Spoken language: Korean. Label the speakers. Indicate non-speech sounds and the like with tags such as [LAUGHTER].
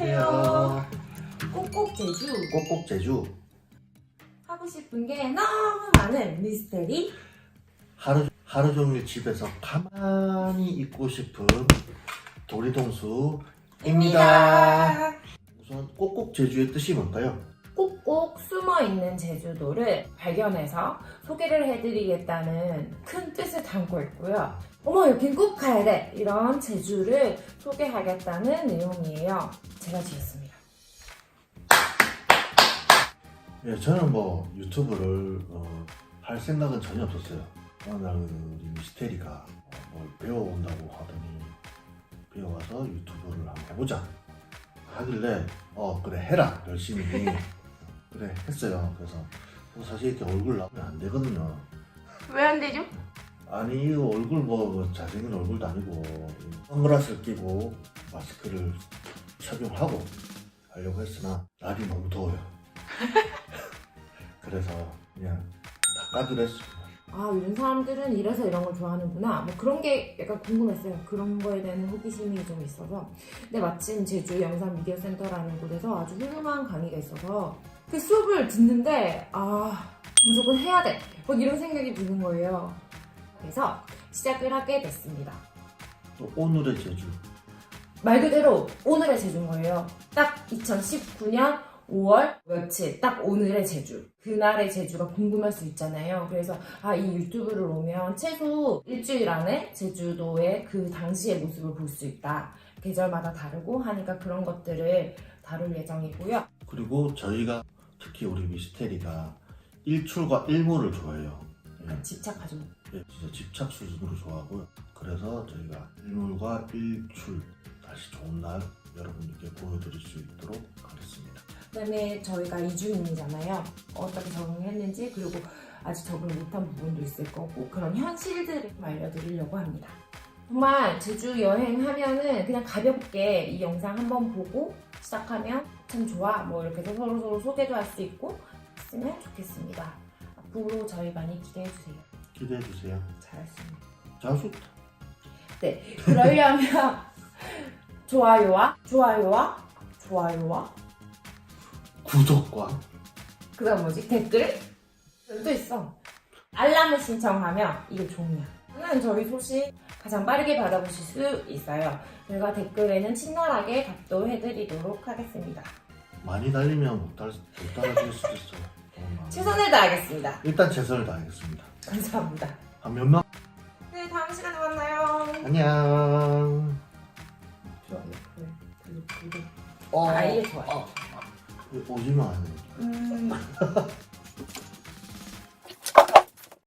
Speaker 1: 안녕하세요. 꼭꼭 제주
Speaker 2: 꼭꼭 제주
Speaker 1: 하고 싶은 게 너무 많은 미스테리
Speaker 2: 하루 하루 종일 집에서 가만히 있고 싶은 도리동수입니다.
Speaker 1: 입니다.
Speaker 2: 우선 꼭꼭 제주의 뜻이 뭘까요?
Speaker 1: 꼭꼭 숨어 있는 제주도를 발견해서 소개를 해드리겠다는 큰 뜻을 담고 있고요. 어머 여긴 꼭 가야 돼 이런 제주를 소개하겠다는 내용이에요. 제가 지었습니다.
Speaker 2: 예, 저는 뭐 유튜브를 어, 할 생각은 전혀 없었어요. 어느 날 우리 미스테리가 어, 뭘 배워온다고 하더니 배워와서 유튜브를 한번 해보자 하길래 어 그래 해라 열심히 [LAUGHS] 그래 했어요. 그래서 사실 이렇게 얼굴 나오면 안 되거든요.
Speaker 1: 왜 안 되죠?
Speaker 2: 아니 이 얼굴 뭐, 뭐 잘생긴 얼굴도 아니고 선글라스를 끼고 마스크를 착용하고 하려고 했으나 날이 너무 더워요. [LAUGHS] 그래서 그냥 닦아주려 했습니다.
Speaker 1: 아 요즘 사람들은 이래서 이런 걸 좋아하는구나. 뭐 그런 게 약간 궁금했어요. 그런 거에 대한 호기심이 좀 있어서. 근데 마침 제주 영산 미디어 센터라는 곳에서 아주 훌륭한 강의가 있어서 그 수업을 듣는데 아 무조건 해야 돼막 이런 생각이 드는 거예요 그래서 시작을 하게 됐습니다
Speaker 2: 또 오늘의 제주
Speaker 1: 말 그대로 오늘의 제주인 거예요. 딱 2019년 5월 며칠, 딱 오늘의 제주. 그날의 제주가 궁금할 수 있잖아요. 그래서, 아, 이 유튜브를 오면 최소 일주일 안에 제주도의 그 당시의 모습을 볼 수 있다. 계절마다 다르고 하니까 그런 것들을 다룰 예정이고요.
Speaker 2: 그리고 저희가 특히 우리 미스테리가 일출과 일몰을 좋아해요. 예,
Speaker 1: 집착하죠.
Speaker 2: 예, 진짜 집착 수준으로 좋아하고요. 그래서 저희가 일몰과 일출 다시 좋은 날 여러분들께 보여드릴 수 있도록 하겠습니다.
Speaker 1: 그 다음에 저희가 이주인이잖아요. 어떻게 적응했는지, 그리고 아직 적응 못한 부분도 있을 거고, 그런 현실들을 좀 알려드리려고 합니다. 정말 제주 여행하면은 그냥 가볍게 이 영상 한번 보고 시작하면 참 좋아. 뭐 이렇게 서로 서로 소개도 할 수 있고 했으면 좋겠습니다. 앞으로 저희 많이 기대해 주세요.
Speaker 2: 기대해 주세요.
Speaker 1: 잘했습니다.
Speaker 2: 자수
Speaker 1: 네, 그러려면 [LAUGHS] 좋아요와 좋아요와 좋아요와
Speaker 2: 구독과
Speaker 1: 그 다음 뭐지? 댓글? 또 있어. 알람을 신청하면 이게 종이야. 저는 저희 소식 가장 빠르게 받아보실 수 있어요. 저희가 댓글에는 친절하게 답도 해드리도록 하겠습니다.
Speaker 2: 많이 달리면 못, 달, 못 따라줄 수도 많아.
Speaker 1: 최선을 다하겠습니다.
Speaker 2: 일단 최선을 다하겠습니다.
Speaker 1: 감사합니다.
Speaker 2: 한 몇명?
Speaker 1: 네, 다음 시간에 만나요.
Speaker 2: 안녕.
Speaker 1: 좋아요. 그, 그, 그,
Speaker 2: 어,
Speaker 1: 아예 좋아요.
Speaker 2: 어, 어. 오지 마.
Speaker 1: 음, [LAUGHS]